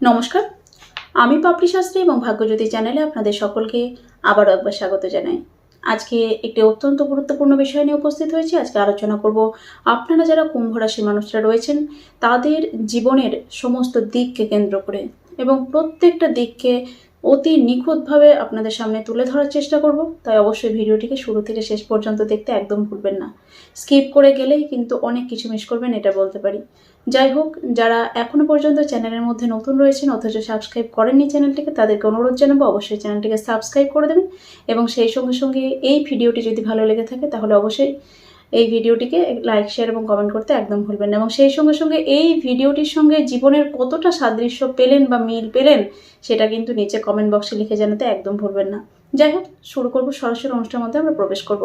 নমস্কার। আমি পাপড়ি শাস্ত্রী এবং ভাগ্যজ্যোতি চ্যানেলে আপনাদের সকলকে আবারও একবার স্বাগত জানাই। আজকে একটি অত্যন্ত গুরুত্বপূর্ণ বিষয় নিয়ে উপস্থিত হয়েছি। আজকে আলোচনা করব আপনারা যারা কুম্ভ রাশির মানুষরা রয়েছেন, তাদের জীবনের সমস্ত দিককে কেন্দ্র করে এবং প্রত্যেকটা দিককে অতি নিখুঁতভাবে আপনাদের সামনে তুলে ধরার চেষ্টা করব। তাই অবশ্যই ভিডিওটিকে শুরু থেকে শেষ পর্যন্ত দেখতে একদম ভুলবেন না। স্কিপ করে গেলেই কিন্তু অনেক কিছু মিস করবেন, এটা বলতে পারি। যাই হোক, যারা এখনও পর্যন্ত চ্যানেলের মধ্যে নতুন রয়েছেন, অথচ সাবস্ক্রাইব করেননি চ্যানেলটিকে, তাদেরকে অনুরোধ জানাব অবশ্যই চ্যানেলটিকে সাবস্ক্রাইব করে দেবেন এবং সেই সঙ্গে সঙ্গে এই ভিডিওটি যদি ভালো লেগে থাকে, তাহলে অবশ্যই এই ভিডিওটিকে লাইক, শেয়ার এবং কমেন্ট করতে একদম ভুলবেন না। এবং সেই সঙ্গে সঙ্গে এই ভিডিওটির সঙ্গে জীবনের কতটা সাদৃশ্য পেলেন বা মিল পেলেন, সেটা কিন্তু নিচে কমেন্ট বক্সে লিখে জানাতে একদম ভুলবেন না। যাই হোক, শুরু করব সরাসরি অনুষ্ঠানের মধ্যে, আমরা প্রবেশ করব।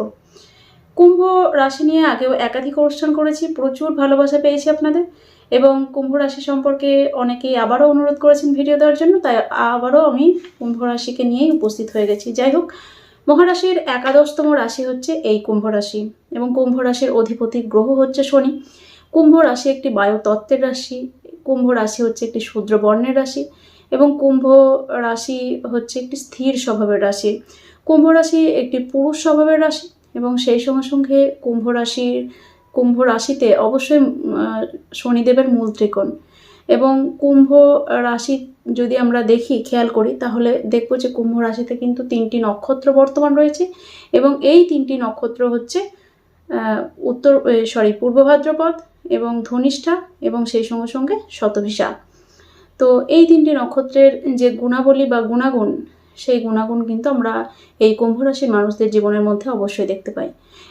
কুম্ভ রাশি নিয়ে আগেও একাধিক অনুষ্ঠান করেছি, প্রচুর ভালোবাসা পেয়েছি আপনাদের। এবং কুম্ভ রাশি সম্পর্কে অনেকেই আবারও অনুরোধ করেছেন ভিডিও দেওয়ার জন্য, তাই আবারও আমি কুম্ভ রাশিকে নিয়েই উপস্থিত হয়ে গেছি। যাই হোক, মহারাশির একাদশতম রাশি হচ্ছে এই কুম্ভ রাশি এবং কুম্ভ রাশির অধিপতি গ্রহ হচ্ছে শনি। কুম্ভ রাশি একটি বায়ু তত্ত্বের রাশি, কুম্ভ রাশি হচ্ছে একটি শূদ্র বর্ণের রাশি এবং কুম্ভ রাশি হচ্ছে একটি স্থির স্বভাবের রাশি। কুম্ভ রাশি একটি পুরুষ স্বভাবের রাশি এবং সেই সঙ্গে সঙ্গে কুম্ভ রাশির কুম্ভ রাশিতে অবশ্যই শনিদেবের মূল ত্রিকোণ। এবং কুম্ভ রাশি যদি আমরা দেখি, খেয়াল করি, তাহলে দেখব যে কুম্ভ রাশিতে কিন্তু তিনটি নক্ষত্র বর্তমান রয়েছে এবং এই তিনটি নক্ষত্র হচ্ছে উত্তর সরি পূর্ব ভাদ্রপদ এবং ধনিষ্ঠা এবং সেই সঙ্গে সঙ্গে শতভিষা। তো এই তিনটি নক্ষত্রের যে গুণাবলী বা গুণাগুণ সেই গুণাগুণ কিন্তু আমরা এই কুম্ভ রাশির মানুষদের জীবনের মধ্যে অবশ্যই দেখতে পাই।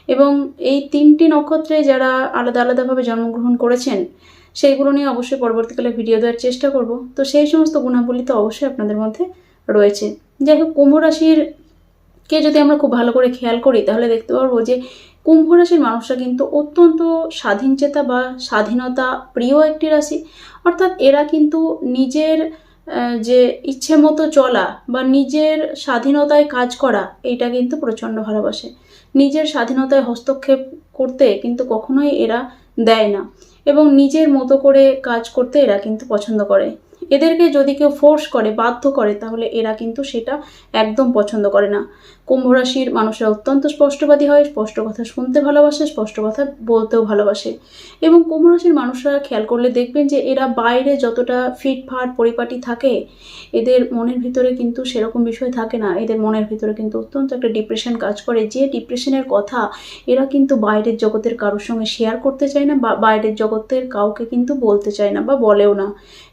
এবং এই তিনটি নক্ষত্রে যারা আলাদা আলাদাভাবে জন্মগ্রহণ করেছেন, সেইগুলো নিয়ে অবশ্যই পরবর্তীকালে ভিডিও দেওয়ার চেষ্টা করব। তো সেই সমস্ত গুণাবলী তো অবশ্যই আপনাদের মধ্যে রয়েছে। যাই হোক, কুম্ভ রাশির কে যদি আমরা খুব ভালো করে খেয়াল করি, তাহলে দেখতে পারব যে কুম্ভ রাশির মানুষরা কিন্তু অত্যন্ত স্বাধীনচেতা বা স্বাধীনতা প্রিয় একটি রাশি। অর্থাৎ এরা কিন্তু নিজের যে ইচ্ছে মতো চলা বা নিজের স্বাধীনতায় কাজ করা, এইটা কিন্তু প্রচণ্ড ভালোবাসে। নিজের স্বাধীনতায় হস্তক্ষেপ করতে কিন্তু কখনোই এরা দেয় না এবং নিজের মতো করে কাজ করতে এরা কিন্তু পছন্দ করে। এদেরকে যদি কেউ ফোর্স করে, বাধ্য করে, তাহলে এরা কিন্তু সেটা একদম পছন্দ করে না। কুম্ভ রাশির মানুষরা অত্যন্ত স্পষ্টবাদী হয়, স্পষ্ট কথা শুনতে ভালোবাসে, স্পষ্ট কথা বলতেও ভালোবাসে। এবং কুম্ভ রাশির মানুষরা খেয়াল করলে দেখবেন যে এরা বাইরে যতটা ফিটফাট, পরিপাটি থাকে, এদের মনের ভিতরে কিন্তু সেরকম বিষয় থাকে না। এদের মনের ভিতরে কিন্তু অত্যন্ত একটা ডিপ্রেশন কাজ করে। যে ডিপ্রেশনের কথা এরা কিন্তু বাইরের জগতের কারোর সঙ্গে শেয়ার করতে চায় না বা বাইরের জগতের কাউকে কিন্তু বলতে চায় না বা বলেও না।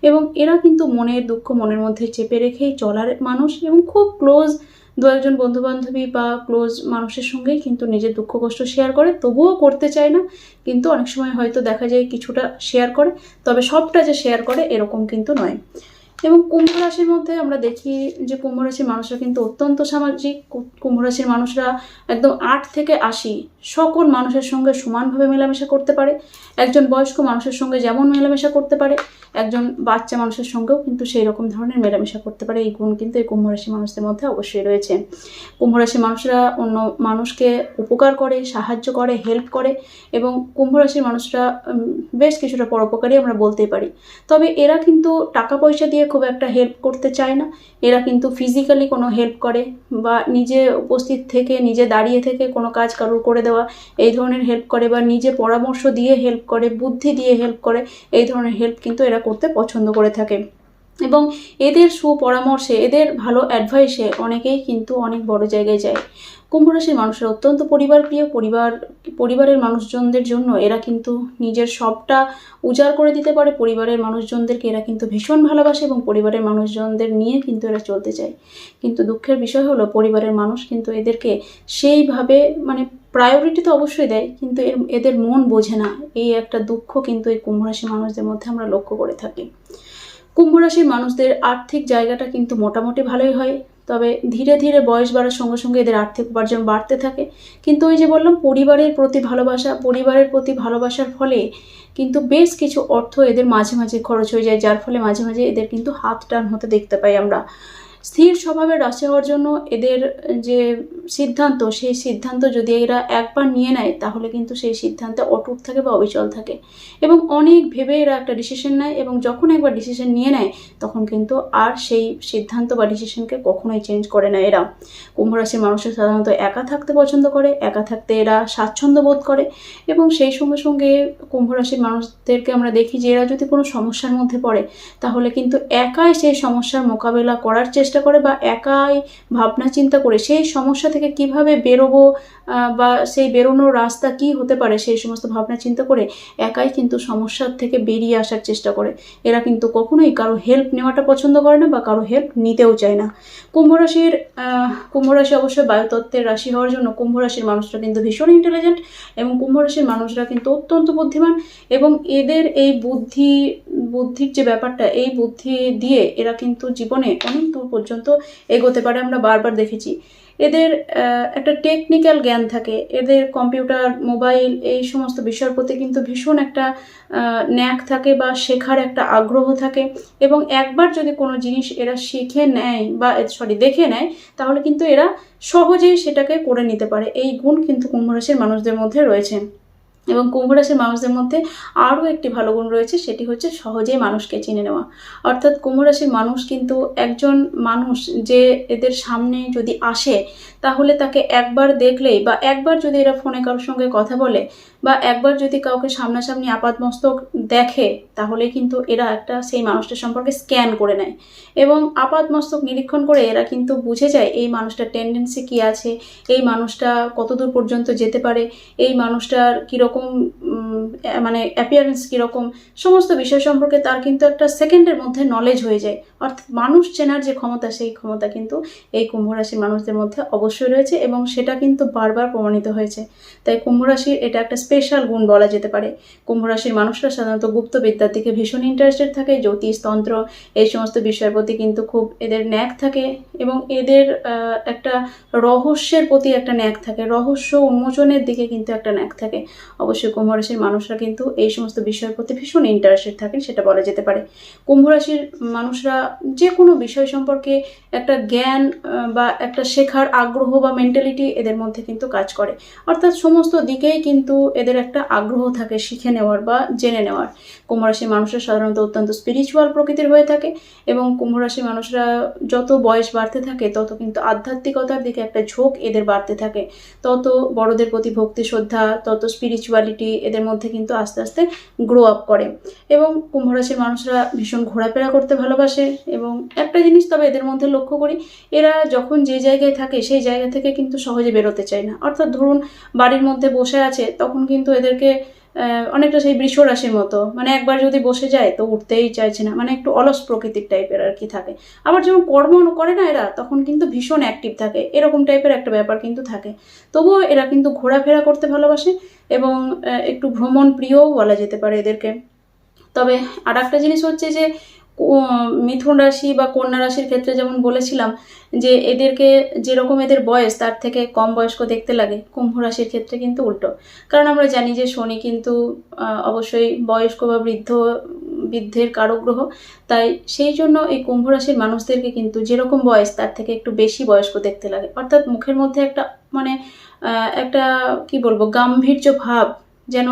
এবং এরা কিন্তু মনের দুঃখ মনের মধ্যে চেপে রেখেই চলার মানুষ এবং খুব ক্লোজ দু একজন বন্ধু বান্ধবী বা ক্লোজ মানুষের সঙ্গে কিন্তু নিজের দুঃখ, কষ্ট শেয়ার করে, তবুও করতে চায় না। কিন্তু অনেক সময় হয়তো দেখা যায় কিছুটা শেয়ার করে, তবে সবটা যে শেয়ার করে এরকম কিন্তু নয়। এবং কুম্ভ রাশির মধ্যে আমরা দেখি যে কুম্ভ রাশির মানুষরা কিন্তু অত্যন্ত সামাজিক। কুম্ভ রাশির মানুষরা একদম আট থেকে আশি সকল মানুষের সঙ্গে সমানভাবে মেলামেশা করতে পারে। একজন বয়স্ক মানুষের সঙ্গে যেমন মেলামেশা করতে পারে, একজন বাচ্চা মানুষের সঙ্গেও কিন্তু সেই রকম ধরনের মেলামেশা করতে পারে। এই গুণ কিন্তু এই কুম্ভ রাশি মানুষদের মধ্যে অবশ্যই রয়েছে। কুম্ভ রাশির মানুষরা অন্য মানুষকে উপকার করে, সাহায্য করে হেল্প করে এবং কুম্ভ রাশির মানুষরা বেশ কিছুটা পরোপকারী আমরা বলতেই পারি। তবে এরা কিন্তু টাকা পয়সা দিয়ে খুব একটা হেল্প করতে চায় না। এরা কিন্তু ফিজিক্যালি কোনো হেল্প করে বা নিজে উপস্থিত থেকে, নিজে দাঁড়িয়ে থেকে কোনো কাজ কারোর করে দেওয়া, এই ধরনের হেল্প করে বা নিজে পরামর্শ দিয়ে হেল্প করে, বুদ্ধি দিয়ে হেল্প করে, এই ধরনের হেল্প কিন্তু এরা করতে পছন্দ করে থাকে। এবং এদের সুপরামর্শে, এদের ভালো অ্যাডভাইসে অনেকেই কিন্তু অনেক বড় জায়গায় যায়। কুম্ভ রাশির মানুষরা অত্যন্ত পরিবার প্রিয় পরিবার, পরিবারের মানুষজনদের জন্য এরা কিন্তু নিজের সবটা উজাড় করে দিতে পারে। পরিবারের মানুষজনদেরকে এরা কিন্তু ভীষণ ভালোবাসে এবং পরিবারের মানুষজনদের নিয়ে কিন্তু এরা চলতে চায়। কিন্তু দুঃখের বিষয় হলো, পরিবারের মানুষ কিন্তু এদেরকে সেইভাবে মানে প্রায়োরিটি তো অবশ্যই দেয়, কিন্তু এদের মন বোঝে না। এই একটা দুঃখ কিন্তু এই কুম্ভ রাশির মানুষদের মধ্যে আমরা লক্ষ্য করে থাকি। কুম্ভ রাশির মানুষদের আর্থিক জায়গাটা কিন্তু মোটামুটি ভালোই হয়। তবে ধীরে ধীরে বয়স বাড়ার সঙ্গে সঙ্গে এদের আর্থিক উপার্জন বাড়তে থাকে। কিন্তু ওই যে বললাম, পরিবারের প্রতি ভালোবাসা, পরিবারের প্রতি ভালোবাসার ফলে কিন্তু বেশ কিছু অর্থ এদের মাঝে মাঝে খরচ হয়ে যায়, যার ফলে মাঝে মাঝে এদের কিন্তু হাত টান হতে দেখতে পাই আমরা। স্থির স্বভাবের রাশি হওয়ার জন্য এদের যে সিদ্ধান্ত, সেই সিদ্ধান্ত যদি এরা একবার নিয়ে নেয়, তাহলে কিন্তু সেই সিদ্ধান্তে অটুট থাকে বা অবিচল থাকে। এবং অনেক ভেবে এরা একটা ডিসিশন নেয় এবং যখন একবার ডিসিশন নিয়ে নেয়, তখন কিন্তু আর সেই সিদ্ধান্ত বা ডিসিশনকে কখনোই চেঞ্জ করে না এরা। কুম্ভ রাশির মানুষের সাধারণত একা থাকতে পছন্দ করে, একা থাকতে এরা স্বাচ্ছন্দ্য বোধ করে এবং সেই সঙ্গে সঙ্গে কুম্ভ রাশির মানুষদেরকে আমরা দেখি যে এরা যদি কোনো সমস্যার মধ্যে পড়ে, তাহলে কিন্তু একাই সেই সমস্যার মোকাবেলা করার চেষ্টা করে বা একাই ভাবনা চিন্তা করে সেই সমস্যা থেকে কীভাবে বেরোবো বা সেই বেরোনোর রাস্তা কি হতে পারে সেই সমস্ত ভাবনা চিন্তা করে একাই কিন্তু সমস্যার থেকে বেরিয়ে আসার চেষ্টা করে। এরা কিন্তু কখনোই কারও হেল্প নেওয়াটা পছন্দ করে না বা কারও হেল্প নিতেও চায় না। কুম্ভ রাশির আহ, কুম্ভ রাশি অবশ্যই বায়ুতত্ত্বের রাশি হওয়ার জন্য কুম্ভ রাশির মানুষরা কিন্তু ভীষণ ইন্টেলিজেন্ট এবং কুম্ভ রাশির মানুষরা কিন্তু অত্যন্ত বুদ্ধিমান এবং এদের এই বুদ্ধি বুদ্ধির যে ব্যাপারটা এই বুদ্ধি দিয়ে এরা কিন্তু জীবনে অনেক দূর পর্যন্ত এগোতে পারে, আমরা বারবার দেখেছি। এদের একটা টেকনিক্যাল জ্ঞান থাকে। এদের কম্পিউটার মোবাইল এই সমস্ত বিষয়ের প্রতি কিন্তু ভীষণ একটা ন্যাক থাকে বা শেখার একটা আগ্রহ থাকে। এবং একবার যদি কোনো জিনিস এরা শিখে নেয় বা সরি দেখে নেয়, তাহলে কিন্তু এরা সহজেই সেটাকে করে নিতে পারে। এই গুণ কিন্তু কুম্ভ রাশির মানুষদের মধ্যে রয়েছে। এবং কুম্ভ রাশির মানুষদের মধ্যে আরও একটি ভালো গুণ রয়েছে, সেটি হচ্ছে সহজেই মানুষকে চিনে নেওয়া। অর্থাৎ কুম্ভ রাশির মানুষ কিন্তু একজন মানুষ যে এদের সামনে যদি আসে তাহলে তাকে একবার দেখলেই বা একবার যদি এরা ফোনে কারোর সঙ্গে কথা বলে বা একবার যদি কাউকে সামনাসামনি আপাতমস্তক দেখে, তাহলে কিন্তু এরা একটা সেই মানুষটার সম্পর্কে স্ক্যান করে নেয়। এবং আপাতমস্তক নিরীক্ষণ করে এরা কিন্তু বুঝে যায় এই মানুষটার টেন্ডেন্সি কী আছে, এই মানুষটা কতদূর পর্যন্ত যেতে পারে, এই মানুষটার কীরকম মানে অ্যাপিয়ারেন্স কীরকম, সমস্ত বিষয় সম্পর্কে তার কিন্তু একটা সেকেন্ডের মধ্যে নলেজ হয়ে যায়। অর্থাৎ মানুষ চেনার যে ক্ষমতা, সেই ক্ষমতা কিন্তু এই কুম্ভ রাশির মানুষদের মধ্যে অবশ্যই রয়েছে এবং সেটা কিন্তু বারবার প্রমাণিত হয়েছে। তাই কুম্ভ রাশির এটা একটা স্পেশাল গুণ বলা যেতে পারে। কুম্ভ রাশির মানুষরা সাধারণত গুপ্ত বিদ্যার দিকে ভীষণ ইন্টারেস্টেড থাকে, জ্যোতিষ, তন্ত্র এই সমস্ত বিষয়ের প্রতি কিন্তু খুব এদের ন্যাক থাকে এবং এদের একটা রহস্যের প্রতি একটা ন্যাক থাকে। রহস্য উন্মোচনের দিকে কিন্তু একটা ন্যাক থাকে। অবশ্যই কুম্ভ রাশির মানুষরা কিন্তু এই সমস্ত বিষয়ের প্রতি ভীষণ ইন্টারেস্টেড থাকেন, সেটা বলা যেতে পারে। কুম্ভ রাশির মানুষরা যে কোনো বিষয় সম্পর্কে একটা জ্ঞান বা একটা শেখার আগ্রহ বা মেন্টালিটি এদের মধ্যে কিন্তু কাজ করে। অর্থাৎ সমস্ত দিকেই কিন্তু এদের একটা আগ্রহ থাকে শিখে নেওয়ার বা জেনে নেওয়ার। কুম্ভ রাশির মানুষরা সাধারণত অত্যন্ত স্পিরিচুয়াল প্রকৃতির হয়ে থাকে এবং কুম্ভ রাশির মানুষরা যত বয়স বাড়তে থাকে, তত কিন্তু আধ্যাত্মিকতার দিকে একটা ঝোঁক এদের বাড়তে থাকে। তত বড়দের প্রতি ভক্তি, শ্রদ্ধা, তত স্পিরিচুয়ালিটি এদের মধ্যে কিন্তু আস্তে আস্তে গ্রো আপ করে। এবং কুম্ভ রাশির মানুষরা ভীষণ ঘোরাফেরা করতে ভালোবাসে এবং একটা জিনিস তবে এদের মধ্যে লক্ষ্য করি, এরা যখন যে জায়গায় থাকে সেই জায়গা থেকে কিন্তু সহজে বেরোতে চায় না। অর্থাৎ ধরুন বাড়ির মধ্যে বসে আছে, তখন কিন্তু এদেরকে অনেকটা সেই বৃষ রাশির মতো। মানে একবার যদি বসে যায় তো উঠতেই চাইছে না। মানে একটু অলস প্রকৃতির টাইপের আর কি থাকে। আবার যখন কর্ম করে না এরা, তখন কিন্তু ভীষণ অ্যাক্টিভ থাকে। এরকম টাইপের একটা ব্যাপার কিন্তু থাকে। তবুও এরা কিন্তু ঘোরাফেরা করতে ভালোবাসে এবং একটু ভ্রমণ প্রিয়ও বলা যেতে পারে এদেরকে। তবে আর একটা জিনিস হচ্ছে যে মিথুন রাশি বা কন্যা রাশির ক্ষেত্রে যেমন বলেছিলাম, যে এদেরকে যেরকম এদের বয়স, তার থেকে কম বয়স্ক দেখতে লাগে, কুম্ভ রাশির ক্ষেত্রে কিন্তু উল্টো। কারণ আমরা জানি যে শনি কিন্তু অবশ্যই বয়স্ক বা বৃদ্ধ, বৃদ্ধের কারক গ্রহ, তাই সেই জন্য এই কুম্ভ রাশির মানুষদেরকে কিন্তু যেরকম বয়স, তার থেকে একটু বেশি বয়স্ক দেখতে লাগে। অর্থাৎ মুখের মধ্যে একটা মানে একটা, কি বলব, গাম্ভীর্য ভাব যেন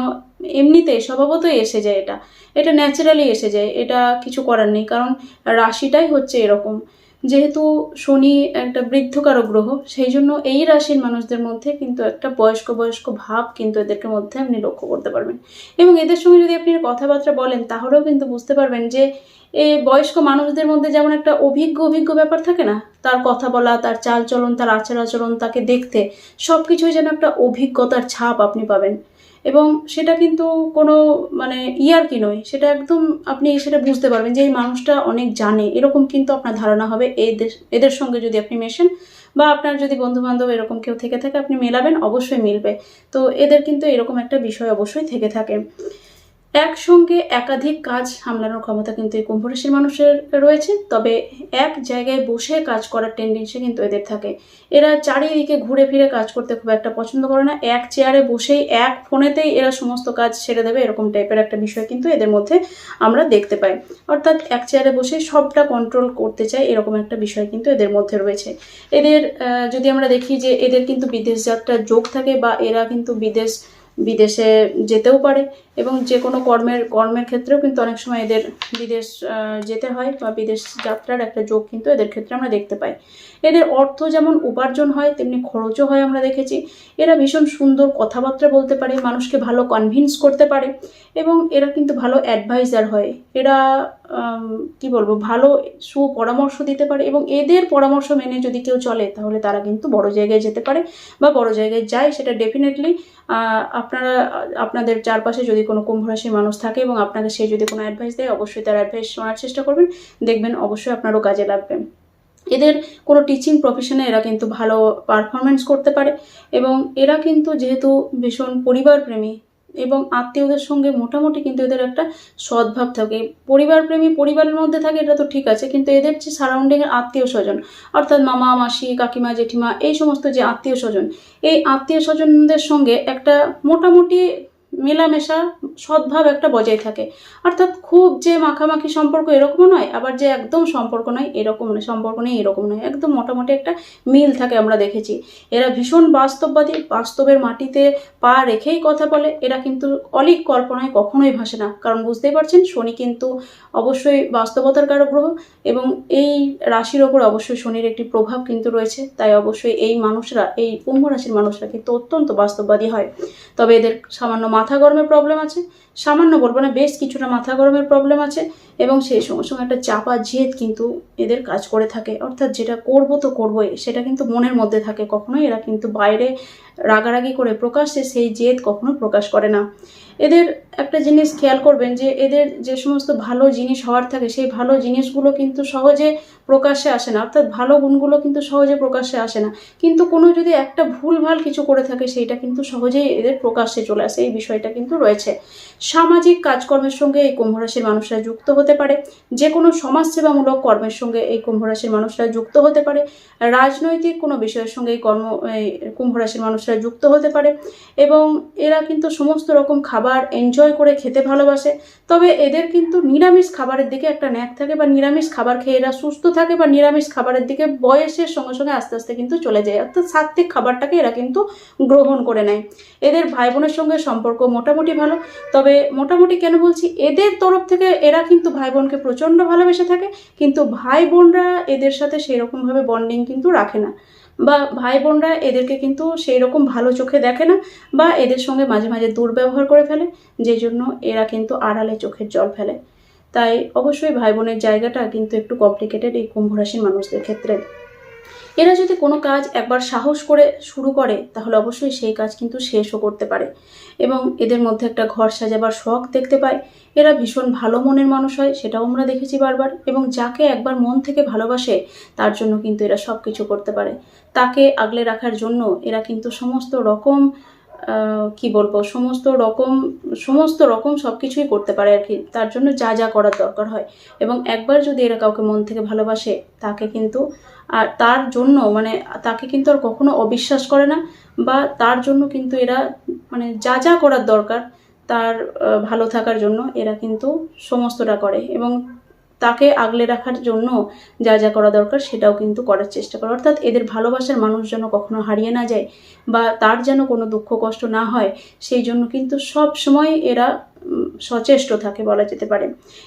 এমনিতে স্বভাবতই এসে যায় এটা। এটা ন্যাচারালি এসে যায়, এটা কিছু করার নেই, কারণ রাশিটাই হচ্ছে এরকম। যেহেতু শনি একটা বৃদ্ধকারক গ্রহ, সেই জন্য এই রাশির মানুষদের মধ্যে কিন্তু একটা বয়স্ক বয়স্ক ভাব কিন্তু এদেরকে মধ্যে আপনি লক্ষ্য করতে পারবেন। এবং এদের সঙ্গে যদি আপনি কথাবার্তা বলেন, তাহলেও কিন্তু বুঝতে পারবেন যে এই বয়স্ক মানুষদের মধ্যে যেমন একটা অভিজ্ঞ অভিজ্ঞ ব্যাপার থাকে না, তার কথা বলা, তার চালচলন, তার আচার আচরণ, তাকে দেখতে সব কিছুই যেন একটা অভিজ্ঞতার ছাপ আপনি পাবেন। এবং সেটা কিন্তু কোনো মানে ইয়ার কি নয়, সেটা একদম আপনি সেটা বুঝতে পারবেন যে এই মানুষটা অনেক জানে। এরকম কিন্তু আপনার ধারণা হবে। এদের এদের সঙ্গে যদি আপনি মেশেন বা আপনার যদি বন্ধুবান্ধব এরকম কেউ থেকে থাকে, আপনি মেলাবেন, অবশ্যই মিলবে। তো এদের কিন্তু এরকম একটা বিষয় অবশ্যই থেকে থাকে। একসঙ্গে একাধিক কাজ সামলানোর ক্ষমতা কিন্তু এই কুম্ভ রাশির মানুষের রয়েছে। তবে এক জায়গায় বসে কাজ করার টেন্ডেন্সি কিন্তু এদের থাকে। এরা চারিদিকে ঘুরে ফিরে কাজ করতে খুব একটা পছন্দ করে না। এক চেয়ারে বসেই, এক ফোনেতেই এরা সমস্ত কাজ ছেড়ে দেবে, এরকম টাইপের একটা বিষয় কিন্তু এদের মধ্যে আমরা দেখতে পাই। অর্থাৎ এক চেয়ারে বসে সবটা কন্ট্রোল করতে চায়, এরকম একটা বিষয় কিন্তু এদের মধ্যে রয়েছে। এদের যদি আমরা দেখি যে এদের কিন্তু বিদেশ যাত্রার যোগ থাকে বা এরা কিন্তু বিদেশ বিদেশে যেতেও পারে এবং যে কোনো কর্মের কর্মের ক্ষেত্রেও কিন্তু অনেক সময় এদের বিদেশ যেতে হয় বা বিদেশ যাত্রার একটা যোগ কিন্তু এদের ক্ষেত্রে আমরা দেখতে পাই। এদের অর্থ যেমন উপার্জন হয়, তেমনি খরচও হয় আমরা দেখেছি। এরা ভীষণ সুন্দর কথাবার্তা বলতে পারে, মানুষকে ভালো কনভিন্স করতে পারে এবং এরা কিন্তু ভালো অ্যাডভাইজার হয়। এরা কি বলব, ভালো সুপরামর্শ দিতে পারে এবং এদের পরামর্শ মেনে যদি কেউ চলে, তাহলে তারা কিন্তু বড় জায়গায় যেতে পারে বা বড় জায়গায় যায়। সেটা ডেফিনেটলি আপনারা, আপনাদের চারপাশে যদি কোনো কুম্ভ রাশির মানুষ থাকে এবং আপনাকে সে যদি কোনো অ্যাডভাইস দেয়, অবশ্যই তার অ্যাডভাইস শোনার চেষ্টা করবেন। দেখবেন অবশ্যই আপনারও কাজে লাগবে। এদের কোনো টিচিং প্রফেশনে এরা কিন্তু ভালো পারফরমেন্স করতে পারে এবং এরা কিন্তু যেহেতু ভীষণ পরিবারপ্রেমী এবং আত্মীয়দের সঙ্গে মোটামুটি কিন্তু এদের একটা সদ্ভাব থাকে। পরিবার প্রেমী পরিবারের মধ্যে থাকে, এটা তো ঠিক আছে, কিন্তু এদের যে সারাউন্ডিংয়ের আত্মীয় স্বজন অর্থাৎ মামা, মাসি, কাকিমা, জেঠিমা, এই সমস্ত যে আত্মীয় স্বজন এই আত্মীয় স্বজনদের সঙ্গে একটা মোটামুটি মেলামেশা, সদ্ভাব একটা বজায় থাকে। অর্থাৎ খুব যে মাখামাখি সম্পর্ক এরকমও নয়, আবার যে একদম সম্পর্ক নয় এরকম নয়, সম্পর্ক নেই এরকম নয়, একদম মোটামুটি একটা মিল থাকে আমরা দেখেছি। এরা ভীষণ বাস্তববাদী, বাস্তবের মাটিতে পা রেখেই কথা বলে, এরা কিন্তু অলিক কল্পনায় কখনোই ভাসে না। কারণ বুঝতেই পারছেন, শনি কিন্তু অবশ্যই বাস্তবতার কারক গ্রহ এবং এই রাশির ওপর অবশ্যই শনির একটি প্রভাব কিন্তু রয়েছে। তাই অবশ্যই এই মানুষরা, এই কুম্ভ রাশির মানুষরা কিন্তু অত্যন্ত বাস্তববাদী হয়। তবে এদের সামান্য মাথা গরমের প্রবলেম আছে? সামান্য বলব না বেশ কিছুটা মাথা গরমের প্রবলেম আছে এবং সেই সঙ্গে সঙ্গে একটা চাপা জেদ কিন্তু এদের কাজ করে থাকে। অর্থাৎ যেটা করব তো করবোই, সেটা কিন্তু মনের মধ্যে থাকে। কখনোই এরা কিন্তু বাইরে রাগারাগি করে প্রকাশ্যে সেই জেদ কখনো প্রকাশ করে না। এদের একটা জিনিস খেয়াল করবেন যে, এদের যে সমস্ত ভালো জিনিস হওয়ার থাকে, সেই ভালো জিনিসগুলো কিন্তু সহজে প্রকাশ্যে আসে না। অর্থাৎ ভালো গুণগুলো কিন্তু সহজে প্রকাশ্যে আসে না। কিন্তু কোনো যদি একটা ভুলভাল কিছু করে থাকে, সেইটা কিন্তু সহজেই এদের প্রকাশ্যে চলে আসে। এই বিষয়টা কিন্তু রয়েছে। সামাজিক কাজকর্মের সঙ্গে এই কুম্ভ রাশির মানুষরা যুক্ত হতে পারে। যে কোনো সমাজসেবামূলক কর্মের সঙ্গে এই কুম্ভ রাশির মানুষরা যুক্ত হতে পারে। রাজনৈতিক কোনো বিষয়ের সঙ্গে এই কর্ম কুম্ভ রাশির মানুষরা যুক্ত হতে পারে এবং এরা কিন্তু সমস্ত রকম খাবার এনজয় করে খেতে ভালোবাসে। তবে এদের কিন্তু নিরামিষ খাবারের দিকে একটা ন্যাক থাকে বা নিরামিষ খাবার খেয়ে এরা সুস্থ থাকে বা নিরামিষ খাবারের দিকে বয়সের সঙ্গে সঙ্গে আস্তে আস্তে কিন্তু চলে যায়। অর্থাৎ সাত্ত্বিক খাবারটাকে এরা কিন্তু গ্রহণ করে নেয়। এদের ভাই বোনের সঙ্গে সম্পর্ক মোটামুটি ভালো। তবে মোটামুটি কেন বলছি, এদের তরফ থেকে এরা কিন্তু ভাই বোনকে প্রচণ্ড ভালোবেসে থাকে, কিন্তু ভাই বোনরা এদের সাথে সেই রকমভাবে বন্ডিং কিন্তু রাখে না। বা ভাই বোনরা এদেরকে কিন্তু সেই রকম ভালো চোখে দেখে না, বা এদের সঙ্গে মাঝে মাঝে দুর্ব্যবহার করে ফেলে যে জন্য এরা কিন্তু আড়ালে চোখের জল ফেলে। তাই অবশ্যই ভাই বোনের জায়গাটা কিন্তু একটু কমপ্লিকেটেড এই কুম্ভ রাশির মানুষদের ক্ষেত্রে। এরা যদি কোনো কাজ একবার সাহস করে শুরু করে, তাহলে অবশ্যই সেই কাজ কিন্তু শেষও করতে পারে। এবং এদের মধ্যে একটা ঘর সাজাবার শখ দেখতে পায়। এরা ভীষণ ভালো মনের মানুষ হয়, সেটাও আমরা দেখেছি বারবার। এবং যাকে একবার মন থেকে ভালোবাসে, তার জন্য কিন্তু এরা সব কিছু করতে পারে। তাকে আগলে রাখার জন্য এরা কিন্তু সমস্ত রকম কি বলব, সমস্ত রকম সমস্ত রকম সব কিছুই করতে পারে আর কি। তার জন্য যা যা করার দরকার হয়। এবং একবার যদি এরা কাউকে মন থেকে ভালোবাসে, তাকে কিন্তু আর তার জন্য মানে তাকে কিন্তু আর কখনো অবিশ্বাস করে না বা তার জন্য কিন্তু এরা মানে যা যা করার দরকার, তার ভালো থাকার জন্য এরা কিন্তু সমস্তটা করে। এবং তাকে আগলে রাখার জন্য যা যা করা দরকার সেটাও কিন্তু করার চেষ্টা করে। অর্থাৎ এদের ভালোবাসার মানুষ যেন কখনো হারিয়ে না যায় বা তার যেন কোনো দুঃখ কষ্ট না হয়, সেই জন্য কিন্তু সব সময় এরা সচেষ্ট থাকে বলা যেতে পারে।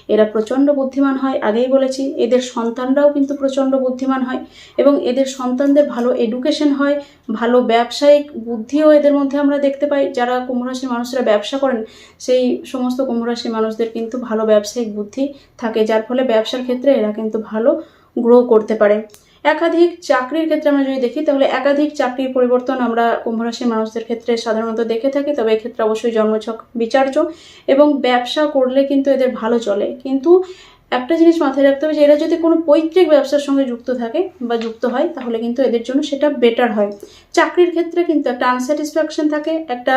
এরা প্রচণ্ড বুদ্ধিমান হয়, আগেই বলেছি, এদের সন্তানরাও কিন্তু প্রচণ্ড বুদ্ধিমান হয় এবং এদের সন্তানদের ভালো এডুকেশন হয়, ভালো ব্যবসায়িক বুদ্ধিও এদের মধ্যে আমরা দেখতে পাই। যারা কুম্ভরাশির মানুষরা ব্যবসা করেন, সেই সমস্ত কুম্ভরাশির মানুষদের কিন্তু ভালো ব্যবসায়িক বুদ্ধি থাকে, যার ফলে ব্যবসার ক্ষেত্রে এরা কিন্তু ভালো গ্রো করতে পারে। একাধিক চাকরির ক্ষেত্রে আমরা যদি দেখি, তাহলে একাধিক চাকরির পরিবর্তন আমরা কুম্ভরাশির মানুষদের ক্ষেত্রে সাধারণত দেখে থাকি। তবে এক্ষেত্রে অবশ্যই জন্মছক বিচার্য এবং ব্যবসা করলে কিন্তু এদের ভালো চলে। কিন্তু একটা জিনিস মাথায় রাখতে হবে যে, এরা যদি কোনো পৈতৃক ব্যবসার সঙ্গে যুক্ত থাকে বা যুক্ত হয়, তাহলে কিন্তু এদের জন্য সেটা বেটার হয়। চাকরির ক্ষেত্রে কিন্তু একটা আনস্যাটিসফ্যাকশন থাকে, একটা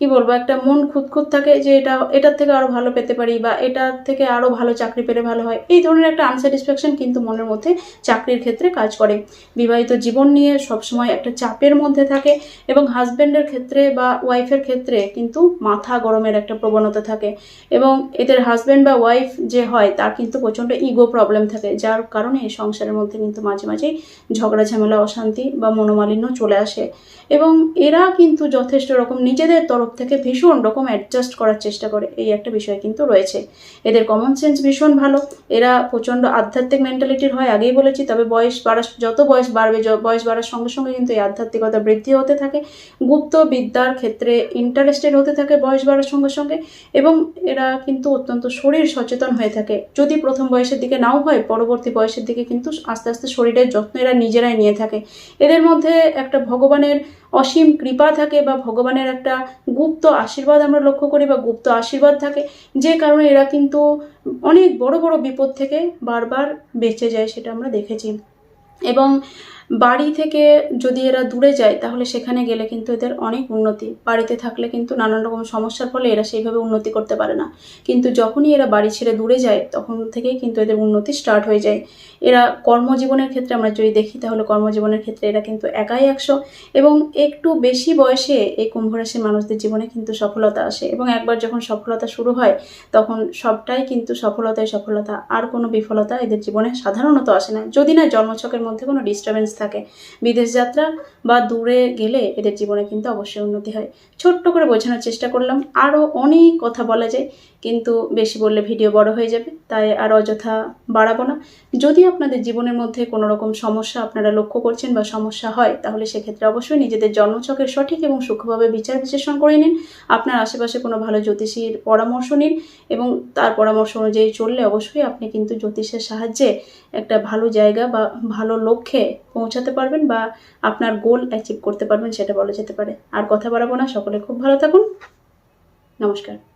কি বলব, একটা মন খুঁতখুত থাকে যে এটা, এটার থেকে আরও ভালো পেতে পারি বা এটার থেকে আরও ভালো চাকরি পেলে ভালো হয়। এই ধরনের একটা আনস্যাটিসফ্যাকশন কিন্তু মনের মধ্যে চাকরির ক্ষেত্রে কাজ করে। বিবাহিত জীবন নিয়ে সবসময় একটা চাপের মধ্যে থাকে এবং হাজব্যান্ডের ক্ষেত্রে বা ওয়াইফের ক্ষেত্রে কিন্তু মাথা গরমের একটা প্রবণতা থাকে এবং এদের হাজব্যান্ড বা ওয়াইফ যে হয়, তার কিন্তু প্রচণ্ড ইগো প্রবলেম থাকে, যার কারণে সংসারের মধ্যে কিন্তু মাঝে মাঝেই ঝগড়া, ঝামেলা, অশান্তি বা মনোমালিন্য চলে আসে। এবং এরা কিন্তু যথেষ্ট রকম নিজেদের তরফ থেকে ভীষণ রকম অ্যাডজাস্ট করার চেষ্টা করে এই একটা বিষয় কিন্তু রয়েছে। এদের কমন সেন্স ভীষণ ভালো। এরা প্রচণ্ড আধ্যাত্মিক মেন্টালিটির হয়, আগেই বলেছি, তবে বয়স বাড়া যত বয়স বাড়বে বয়স বাড়ার সঙ্গে সঙ্গে কিন্তু এই আধ্যাত্মিকতা বৃদ্ধি হতে থাকে। গুপ্ত বিদ্যার ক্ষেত্রে ইন্টারেস্টেড হতে থাকে বয়স বাড়ার সঙ্গে সঙ্গে, এবং এরা কিন্তু অত্যন্ত শরীর সচেতন হয়ে থাকে। যদি প্রথম বয়সের দিকে নাও হয়, পরবর্তী বয়সের দিকে কিন্তু আস্তে আস্তে শরীরের যত্ন এরা নিজেরাই নিয়ে থাকে। এদের মধ্যে একটা ভগবানের অসীম কৃপা থাকে বা ভগবানের একটা গুপ্ত আশীর্বাদ আমরা লক্ষ্য করি বা গুপ্ত আশীর্বাদ থাকে, যে কারণে এরা কিন্তু অনেক বড় বড় বিপদ থেকে বারবার বেঁচে যায় সেটা আমরা দেখেছি। এবং বাড়ি থেকে যদি এরা দূরে যায়, তাহলে সেখানে গেলে কিন্তু এদের অনেক উন্নতি। বাড়িতে থাকলে কিন্তু নানান রকম সমস্যার ফলে এরা সেইভাবে উন্নতি করতে পারে না। কিন্তু যখনই এরা বাড়ি ছেড়ে দূরে যায়, তখন থেকেই কিন্তু এদের উন্নতি স্টার্ট হয়ে যায়। এরা কর্মজীবনের ক্ষেত্রে আমরা যদি দেখি, তাহলে কর্মজীবনের ক্ষেত্রে এরা কিন্তু একাই একশো। এবং একটু বেশি বয়সে এই কুম্ভ রাশির মানুষদের জীবনে কিন্তু সফলতা আসে। এবং একবার যখন সফলতা শুরু হয়, তখন সবটাই কিন্তু সফলতায় সফলতা। আর কোনো বিফলতা এদের জীবনে সাধারণত আসে না। যদি না, জন্মছকের মধ্যে কোনো ডিস্টারবেন্স থাকে। বিদেশ যাত্রা বা দূরে গেলে এদের জীবনে কিন্তু অবশ্যই উন্নতি হয়। ছোট্ট করে বোঝানোর চেষ্টা করলাম। আরও অনেক কথা বলা যায়, কিন্তু বেশি বললে ভিডিও বড় হয়ে যাবে, তাই আর অযথা বাড়াবো না। যদি আপনাদের জীবনের মধ্যে কোনো রকম সমস্যা আপনারা লক্ষ্য করছেন বা সমস্যা হয়, তাহলে সেক্ষেত্রে অবশ্যই নিজেদের জন্মচকের সঠিক এবং সূক্ষ্মভাবে বিচার বিশ্লেষণ করে নিন। আপনার আশেপাশে কোনো ভালো জ্যোতিষীর পরামর্শ নিন এবং তার পরামর্শ অনুযায়ী চললে অবশ্যই আপনি কিন্তু জ্যোতিষের সাহায্যে একটা ভালো জায়গা বা ভালো লক্ষ্যে পৌঁছাতে পারবেন বা আপনার গোল অ্যাচিভ করতে পারবেন সেটা বলা যেতে পারে। আর কথা বাড়াবো না, সকলে খুব ভালো থাকুন। নমস্কার।